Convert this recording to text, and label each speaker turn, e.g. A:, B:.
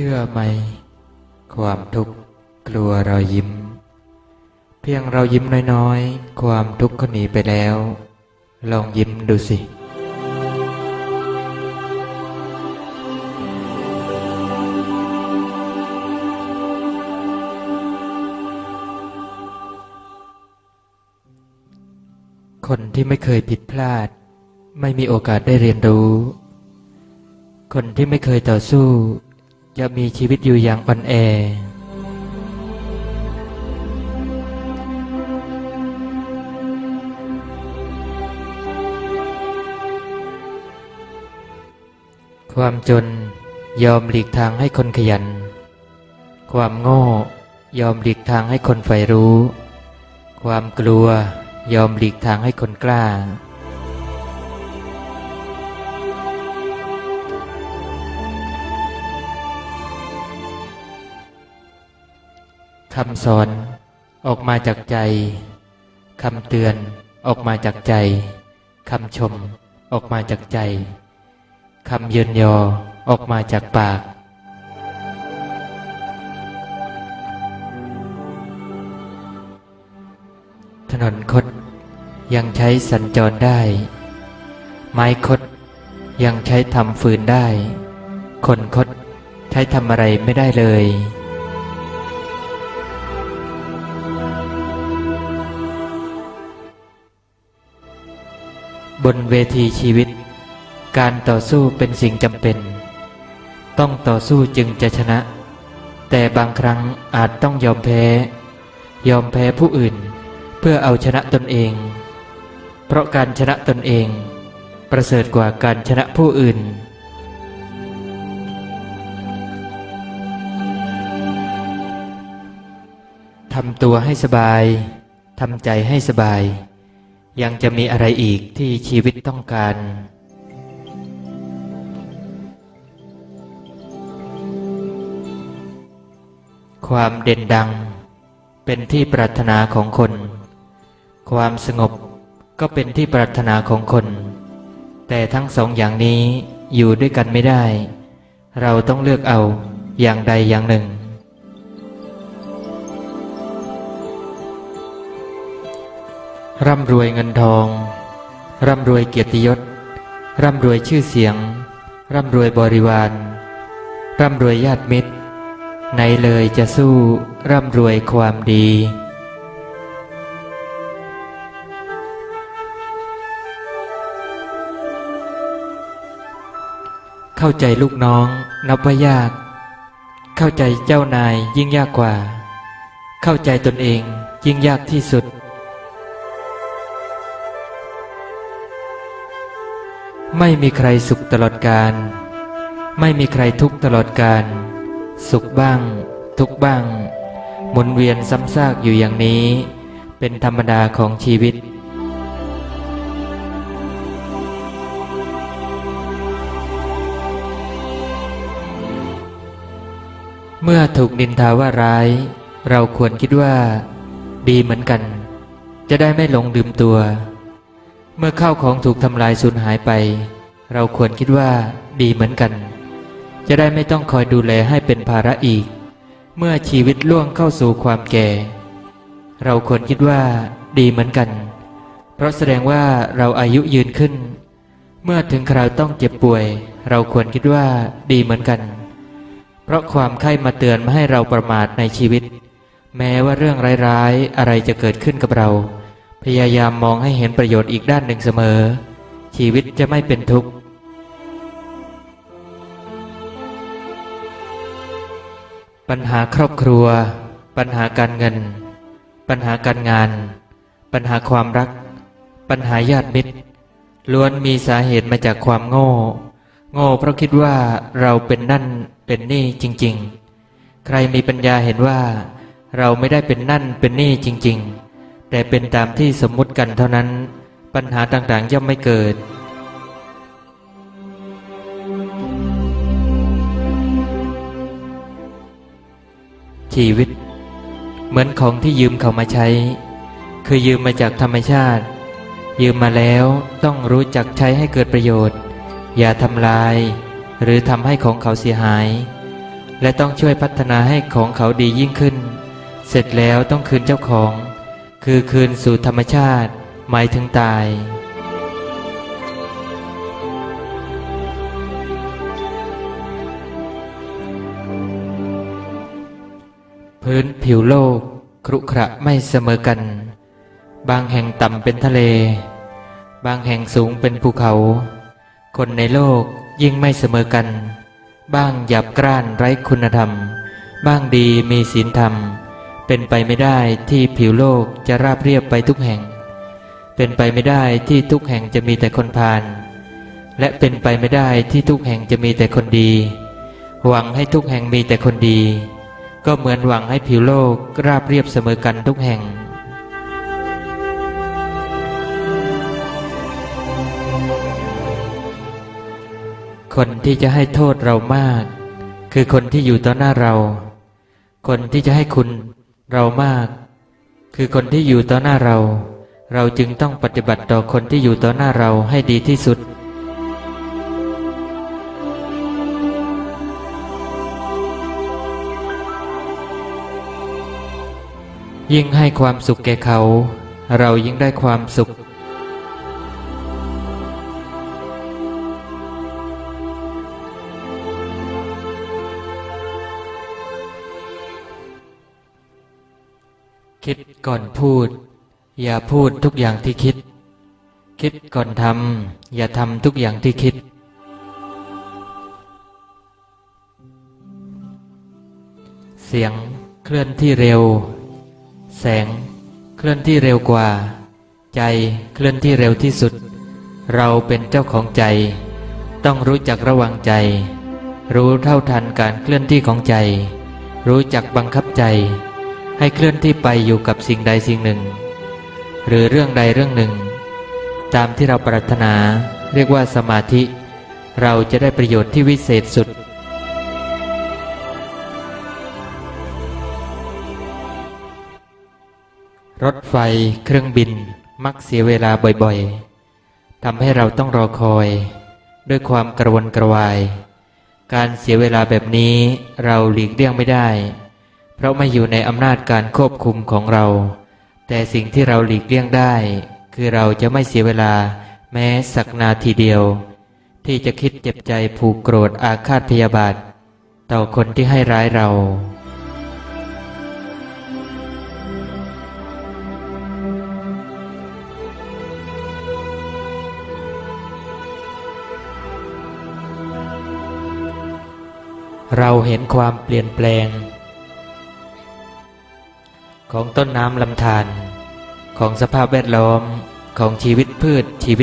A: ชื่อไหม ความทุกข์กลัวรอยยิ้ม เพียงเรายิ้มน้อยๆ ความทุกข์ก็หนีไปแล้ว ลองยิ้มดูสิคนที่ไม่เคยผิดพลาด ไม่มีโอกาสได้เรียนรู้ คนที่ไม่เคยต่อสู้ จะมีชีวิตอยู่อย่างอ่อนแอ ความจนยอมหลีกทางให้คนขยัน ความโง่ยอมหลีกทางให้คนใฝ่รู้ ความกลัวยอมหลีกทางให้คนกล้า คำสอนออกมาจากใจคำเตือนออกมาจากใจคำชมออกมาจากใจคำเยินยอออกมาจากปากถนนคดยังใช้สัญจรได้ ไม้คดยังใช้ทำฟืนได้ คนคดใช้ทำอะไรไม่ได้เลย บนเวทีชีวิต การต่อสู้เป็นสิ่งจำเป็น ต้องต่อสู้จึงจะชนะ แต่บางครั้งอาจต้องยอมแพ้ ยอมแพ้ผู้อื่น เพื่อเอาชนะตนเอง เพราะการชนะตนเอง ประเสริฐกว่าการชนะผู้อื่นทำตัวให้สบาย ทำใจให้สบาย ยังจะมีอะไรอีกที่ชีวิตต้องการ ความเด่นดัง เป็นที่ปรารถนาของคน ความสงบก็เป็นที่ปรารถนาของคน แต่ทั้งสองอย่างนี้อยู่ด้วยกันไม่ได้ เราต้องเลือกเอาอย่างใดอย่างหนึ่ง ร่ำรวยเงินทอง ร่ำรวยเกียรติยศ ร่ำรวยชื่อเสียง ร่ำรวยบริวาร ร่ำรวยญาติมิตร ไหนเลยจะสู้ร่ำรวยความดีเข้าใจลูกน้องนับว่ายาก เข้าใจเจ้านายยิ่งยากกว่า เข้าใจตนเองยิ่งยากที่สุด ไม่มีใครสุขตลอดการ ไม่มีใครทุกข์ตลอดการ สุขบ้าง ทุกข์บ้าง หมุนเวียนซ้ำซากอยู่อย่างนี้ เป็นธรรมดาของชีวิต เมื่อถูกนินทาว่าร้าย เราควรคิดว่า ดีเหมือนกัน จะได้ไม่หลงลืมตัว เมื่อข้าวของถูกทำลายสูญหายไป เราควรคิดว่าดีเหมือนกัน จะได้ไม่ต้องคอยดูแลให้เป็นภาระอีก เมื่อชีวิตล่วงเข้าสู่ความแก่ เราควรคิดว่าดีเหมือนกัน เพราะแสดงว่าเราอายุยืนขึ้น เมื่อถึงคราวต้องเจ็บป่วย เราควรคิดว่าดีเหมือนกัน เพราะความไข้มาเตือนไม่ให้เราประมาทในชีวิต แม้ว่าเรื่องร้ายๆอะไรจะเกิดขึ้นกับเรา พยายามมองให้เห็นประโยชน์อีกด้านหนึ่งเสมอ ชีวิตจะไม่เป็นทุกข์ปัญหาครอบครัว ปัญหาการเงิน ปัญหาการงาน ปัญหาความรัก ปัญหาญาติมิตร ล้วนมีสาเหตุมาจากความโง่ โง่เพราะคิดว่าเราเป็นนั่นเป็นนี่จริง ๆ ใครมีปัญญาเห็นว่า เราไม่ได้เป็นนั่นเป็นนี่จริง ๆ แต่เป็นตามที่สมมุติกันเท่านั้น ปัญหาต่างๆ ย่อมไม่เกิด ชีวิต เหมือนของที่ยืมเขามาใช้ คือยืมมาจากธรรมชาติ ยืมมาแล้วต้องรู้จักใช้ให้เกิดประโยชน์ อย่าทำลาย หรือทำให้ของเขาเสียหาย และต้องช่วยพัฒนาให้ของเขาดียิ่งขึ้น เสร็จแล้วต้องคืนเจ้าของ คือคืนสู่ธรรมชาติหมายถึงตาย พื้นผิวโลกครุขระไม่เสมอกัน บางแห่งต่ำเป็นทะเล บางแห่งสูงเป็นภูเขา คนในโลกยิ่งไม่เสมอกัน บ้างหยาบกร้านไร้คุณธรรม บ้างดีมีศีลธรรม เป็นไปไม่ได้ที่ผิวโลกจะราบเรียบไปทุกแห่ง เป็นไปไม่ได้ที่ทุกแห่งจะมีแต่คนพาลและเป็นไปไม่ได้ที่ทุกแห่งจะมีแต่คนดี หวังให้ทุกแห่งมีแต่คนดี ก็เหมือนหวังให้ผิวโลกราบเรียบเสมอกันทุกแห่งคนที่จะให้โทษเรามาก คือคนที่อยู่ต่อหน้าเรา คนที่จะให้คุณ เรามาก คือคนที่อยู่ต่อหน้าเรา เราจึงต้องปฏิบัติต่อคนที่อยู่ต่อหน้าเราให้ดีที่สุด ยิ่งให้ความสุขแก่เขา เรายิ่งได้ความสุข คิดก่อนพูด อย่าพูดทุกอย่างที่คิด คิดก่อนทำอย่าทำทุกอย่างที่คิด เสียงเคลื่อนที่เร็ว แสงเคลื่อนที่เร็วกว่า ใจเคลื่อนที่เร็วที่สุด เราเป็นเจ้าของใจ ต้องรู้จักระวังใจ รู้เท่าทันการเคลื่อนที่ของใจ รู้จักบังคับใจ ให้เคลื่อนที่ไปอยู่กับสิ่งใดสิ่งหนึ่ง หรือเรื่องใดเรื่องหนึ่ง ตามที่เราปรารถนาเรียกว่าสมาธิ เราจะได้ประโยชน์ที่วิเศษสุด รถไฟเครื่องบินมักเสียเวลาบ่อยๆทำให้เราต้องรอคอย ด้วยความกระวนกระวาย การเสียเวลาแบบนี้เราหลีกเลี่ยงไม่ได้ เพราะไม่อยู่ในอำนาจการควบคุมของเรา แต่สิ่งที่เราหลีกเลี่ยงได้ คือเราจะไม่เสียเวลาแม้สักนาทีเดียว ที่จะคิดเจ็บใจผูกโกรธอาฆาตพยาบาท ต่อคนที่ให้ร้ายเราเราเห็นความเปลี่ยนแปลง ของต้นน้ำลำธารของสภาพแวดล้อมของชีวิตพืชชีวิต